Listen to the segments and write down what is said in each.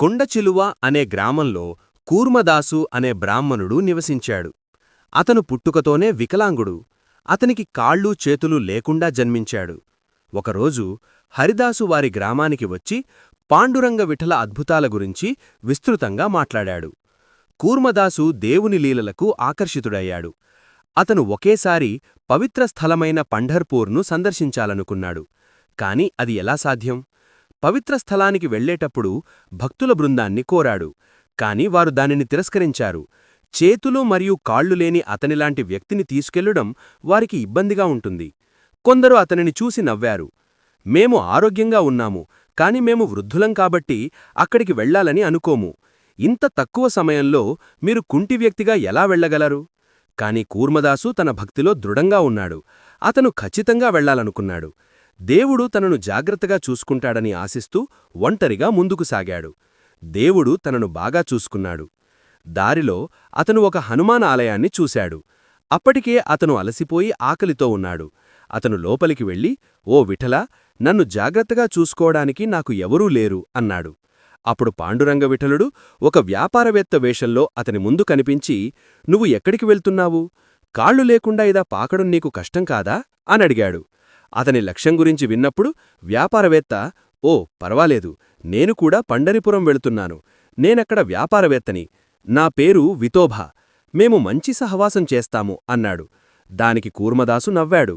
కొండచిలువ అనే గ్రామంలో కూర్మదాసు అనే బ్రాహ్మణుడు నివసించాడు. అతను పుట్టుకతోనే వికలాంగుడు. అతనికి కాళ్ళూ చేతులు లేకుండా జన్మించాడు. ఒకరోజు హరిదాసు వారి గ్రామానికి వచ్చి పాండురంగ విఠల అద్భుతాల గురించి విస్తృతంగా మాట్లాడాడు. కూర్మదాసు దేవుని లీలలకు ఆకర్షితుడయ్యాడు. అతను ఒకేసారి పవిత్ర స్థలమైన పంఢర్పూర్ను సందర్శించాలనుకున్నాడు. కాని అది ఎలా సాధ్యం? పవిత్ర స్థలానికి వెళ్ళేటప్పుడు భక్తుల బృందాన్ని కోరాడు. కాని వారు దానిని తిరస్కరించారు. చేతులు మరియు కాళ్ళు లేని అతనిలాంటి వ్యక్తిని తీసుకెళ్ళడం వారికి ఇబ్బందిగా ఉంటుంది. కొందరు అతనిని చూసి నవ్వారు. మేము ఆరోగ్యంగా ఉన్నాము కాని మేము వృద్ధులం కాబట్టి అక్కడికి వెళ్ళాలని అనుకోము. ఇంత తక్కువ సమయంలో మీరు కుంటి వ్యక్తిగా ఎలా వెళ్ళగలరు కాని కూర్మదాసు తన భక్తిలో దృఢంగా ఉన్నాడు. అతను ఖచ్చితంగా వెళ్ళాలనుకున్నాడు దేవుడు తనను జాగ్రత్తగా చూసుకుంటాడని ఆశిస్తూ ఒంటరిగా ముందుకు సాగాడు. దేవుడు తనను బాగా చూసుకున్నాడు. దారిలో అతను ఒక హనుమాన్ ఆలయాన్ని చూశాడు. అప్పటికే అతను అలసిపోయి ఆకలితో ఉన్నాడు. అతను లోపలికి వెళ్ళి ఓ విఠల నన్ను జాగ్రత్తగా చూసుకోవడానికి నాకు ఎవరూ లేరు అన్నాడు. అప్పుడు పాండురంగ విఠలుడు ఒక వ్యాపారవేత్త వేషంలో అతని ముందు కనిపించి నువ్వు ఎక్కడికి వెళ్తున్నావు? కాళ్ళు లేకుండా ఇదా పాకడం నీకు కష్టం కాదా? అనడిగాడు అతని లక్ష్యం గురించి విన్నప్పుడు వ్యాపారవేత్త ఓ పర్వాలేదు నేను కూడా పండరిపురం వెళుతున్నాను. నేనక్కడ వ్యాపారవేత్తని. నా పేరు వితోభా. మేము మంచి సహవాసం చేస్తాము అన్నాడు. దానికి కూర్మదాసు నవ్వాడు.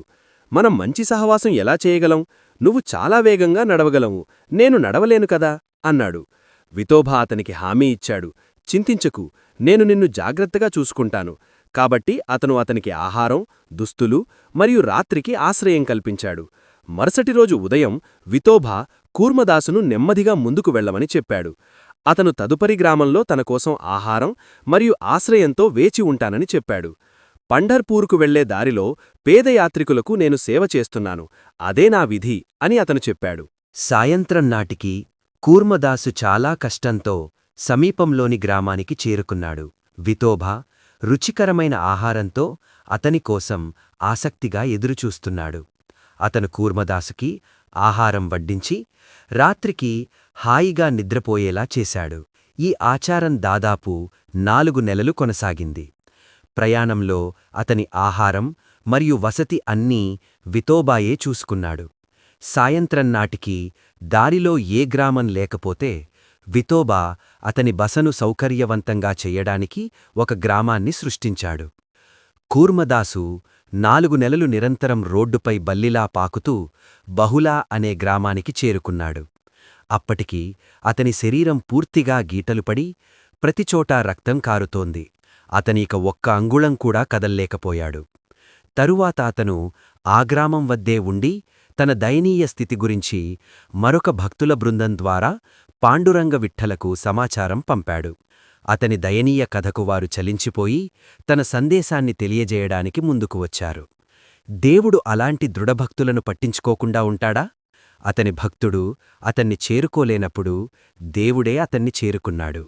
మనం మంచి సహవాసం ఎలా చేయగలం? నువ్వు చాలా వేగంగా నడవగలవు. నేను నడవలేను కదా అన్నాడు. వితోభా అతనికి హామీ ఇచ్చాడు. చింతించకు. నేను నిన్ను జాగ్రత్తగా చూసుకుంటాను. కాబట్టి అతను అతనికి ఆహారం దుస్తులు మరియు రాత్రికి ఆశ్రయం కల్పించాడు. మరుసటి రోజు ఉదయం వితోభా కూర్మదాసును నెమ్మదిగా ముందుకు వెళ్ళమని చెప్పాడు. అతను తదుపరి గ్రామంలో తనకోసం ఆహారం మరియు ఆశ్రయంతో వేచి ఉంటానని చెప్పాడు. పంఢర్పూర్కు వెళ్ళే దారిలో పేదయాత్రికులకు నేను సేవ చేస్తున్నాను. అదే నా విధి అని అతను చెప్పాడు. సాయంత్రం నాటికి కూర్మదాసు చాలా కష్టంతో సమీపంలోని గ్రామానికి చేరుకున్నాడు. వితోభా రుచికరమైన ఆహారంతో అతని కోసం ఆసక్తిగా ఎదురుచూస్తున్నాడు. అతను కూర్మదాసుకి ఆహారం వడ్డించి రాత్రికి హాయిగా నిద్రపోయేలా చేశాడు. ఈ ఆచారం దాదాపు నాలుగు నెలలు కొనసాగింది. ప్రయాణంలో అతని ఆహారం మరియు వసతి అన్నీ వితోబాయే చూసుకున్నాడు. సాయంత్రం నాటికి దారిలో ఏ గ్రామం లేకపోతే వితోబా అతని బసను సౌకర్యవంతంగా చెయ్యడానికి ఒక గ్రామాన్ని సృష్టించాడు. కూర్మదాసు నాలుగు నెలలు నిరంతరం రోడ్డుపై బల్లిలా పాకుతూ బహులా అనే గ్రామానికి చేరుకున్నాడు. అప్పటికి అతని శరీరం పూర్తిగా గీటలుపడి ప్రతిచోటా రక్తం కారుతోంది. అతనీక ఒక్క అంగుళం కూడా కదల్లేకపోయాడు. తరువాత అతను ఆ గ్రామం వద్దే ఉండి తన దయనీయ స్థితి గురించి మరొక భక్తుల బృందం ద్వారా పాండురంగ విఠ్ఠలకు సమాచారం పంపాడు. అతని దయనీయ కథకు వారు చలించిపోయి తన సందేశాన్ని తెలియజేయడానికి ముందుకు వచ్చారు. దేవుడు అలాంటి దృఢభక్తులను పట్టించుకోకుండా ఉంటాడా? అతని భక్తుడు అతన్ని చేరుకోలేనప్పుడు దేవుడే అతన్ని చేరుకున్నాడు.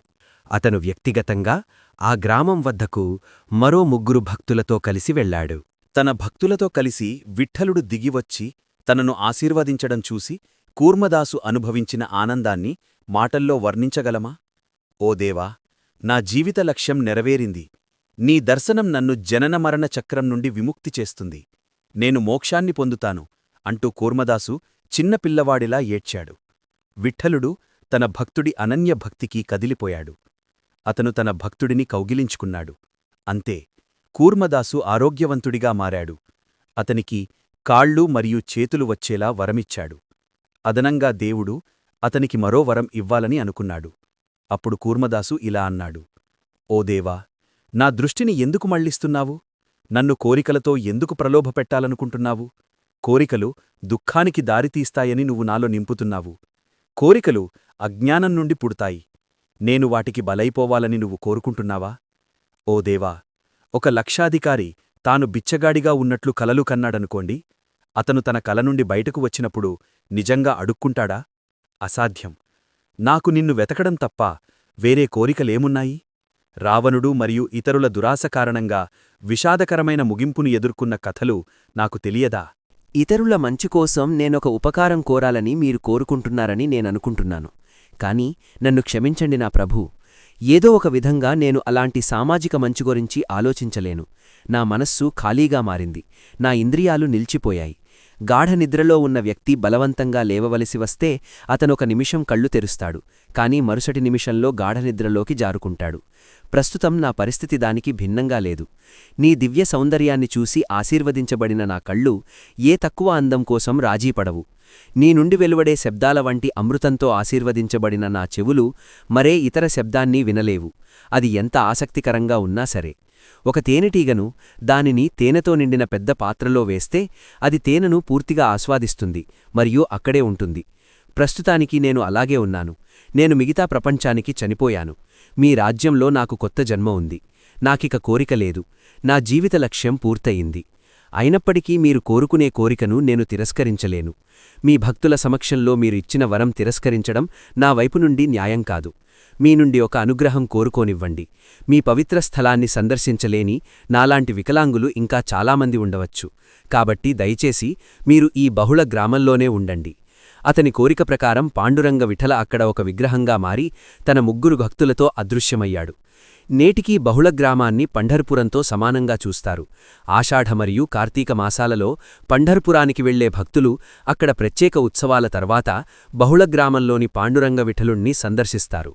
అతను వ్యక్తిగతంగా ఆ గ్రామం వద్దకు మరో ముగ్గురు భక్తులతో కలిసి వెళ్ళాడు తన భక్తులతో కలిసి విఠ్ఠలుడు దిగివచ్చి తనను ఆశీర్వదించడం చూసి కూర్మదాసు అనుభవించిన ఆనందాన్ని మాటల్లో వర్ణించగలమా? ఓ దేవా నా జీవిత లక్ష్యం నెరవేరింది. నీ దర్శనం నన్ను జనన మరణ చక్రం నుండి విముక్తి చేస్తుంది. నేను మోక్షాన్ని పొందుతాను అంటూ కూర్మదాసు చిన్నపిల్లవాడిలా ఏడ్చాడు. విఠలుడు తన భక్తుడి అనన్య భక్తికి కదిలిపోయాడు. అతను తన భక్తుడిని కౌగిలించుకున్నాడు. అంతే కూర్మదాసు ఆరోగ్యవంతుడిగా మారాడు. అతనికి కాళ్ళు మరియు చేతులు వచ్చేలా వరమిచ్చాడు. అదనంగా దేవుడు అతనికి మరో వరం ఇవ్వాలని అనుకున్నాడు. అప్పుడు కూర్మదాసు ఇలా అన్నాడు. ఓ దేవా నా దృష్టిని ఎందుకు మళ్ళిస్తున్నావు నన్ను కోరికలతో ఎందుకు ప్రలోభపెట్టాలనుకుంటున్నావు? కోరికలు దుఃఖానికి దారితీస్తాయని నువ్వు నాలో నింపుతున్నావు. కోరికలు అజ్ఞానం నుండి పుడతాయి. నేను వాటికి బలైపోవాలని నువ్వు కోరుకుంటున్నావా? ఓ దేవా ఒక లక్షాధికారి తాను బిచ్చగాడిగా ఉన్నట్లు కలలు కన్నాడనుకోండి అతను తన కల నుండి బయటకు వచ్చినప్పుడు నిజంగా అడుక్కుంటాడా? అసాధ్యం. నాకు నిన్ను వెతకడం తప్ప వేరే కోరికలేమున్నాయి? రావణుడు మరియు ఇతరుల దురాశ కారణంగా విషాదకరమైన ముగింపును ఎదుర్కొన్న కథలు నాకు తెలియదా? ఇతరుల మంచి కోసం నేనొక ఉపకారం కోరాలని మీరు కోరుకుంటున్నారని నేననుకుంటున్నాను. కాని నన్ను క్షమించండి నా ప్రభూ. ఏదో ఒక విధంగా నేను అలాంటి సామాజిక మంచి గురించి ఆలోచించలేను. నా మనస్సు ఖాళీగా మారింది. నా ఇంద్రియాలు నిలిచిపోయాయి. గాఢనిద్రలో ఉన్న వ్యక్తి బలవంతంగా లేవవలసి వస్తే అతనొక నిమిషం కళ్ళు తెరుస్తాడు కానీ మరుసటి నిమిషంలో గాఢనిద్రలోకి జారుకుంటాడు. ప్రస్తుతం నా పరిస్థితి దానికి భిన్నంగా లేదు. నీ దివ్య సౌందర్యాన్ని చూసి ఆశీర్వదించబడిన నా కళ్ళు ఏ తక్కువ అందం కోసం రాజీపడవు నీ నుండి వెలువడే శబ్దాల వంటి అమృతంతో ఆశీర్వదించబడిన నా చెవులు మరే ఇతర శబ్దాన్ని వినలేవు. అది ఎంత ఆసక్తికరంగా ఉన్నా సరే. ఒక తేనెటీగను దానిని తేనెతో నిండిన పెద్ద పాత్రలో వేస్తే అది తేనెను పూర్తిగా ఆస్వాదిస్తుంది మరియు అక్కడే ఉంటుంది. ప్రస్తుతానికి నేను అలాగే ఉన్నాను. నేను మిగతా ప్రపంచానికి చనిపోయాను. మీ రాజ్యంలో నాకు కొత్త జన్మ ఉంది. నాకిక కోరిక లేదు. నా జీవిత లక్ష్యం పూర్తయింది. అయినప్పటికీ మీరు కోరుకునే కోరికను నేను తిరస్కరించలేను. మీ భక్తుల సమక్షంలో మీరు ఇచ్చిన వరం తిరస్కరించడం నా వైపు నుండి న్యాయం కాదు. మీ నుండి ఒక అనుగ్రహం కోరుకోనివ్వండి. మీ పవిత్ర స్థలాన్ని సందర్శించలేని నాలాంటి వికలాంగులు ఇంకా చాలామంది ఉండవచ్చు. కాబట్టి దయచేసి మీరు ఈ బహుళ గ్రామంలోనే ఉండండి. అతని కోరిక ప్రకారం పాండురంగ విఠల అక్కడ ఒక విగ్రహంగా మారి తన ముగ్గురు భక్తులతో అదృశ్యమయ్యాడు. నేటికీ బహుళ గ్రామాన్ని పంఢర్పురంతో సమానంగా చూస్తారు. ఆషాఢ మరియు కార్తీక మాసాలలో పంఢర్పురానికి వెళ్ళే భక్తులు అక్కడ ప్రత్యేక ఉత్సవాల తర్వాత బహుళ గ్రామంలోని పాండురంగ విఠలుణ్ణి సందర్శిస్తారు.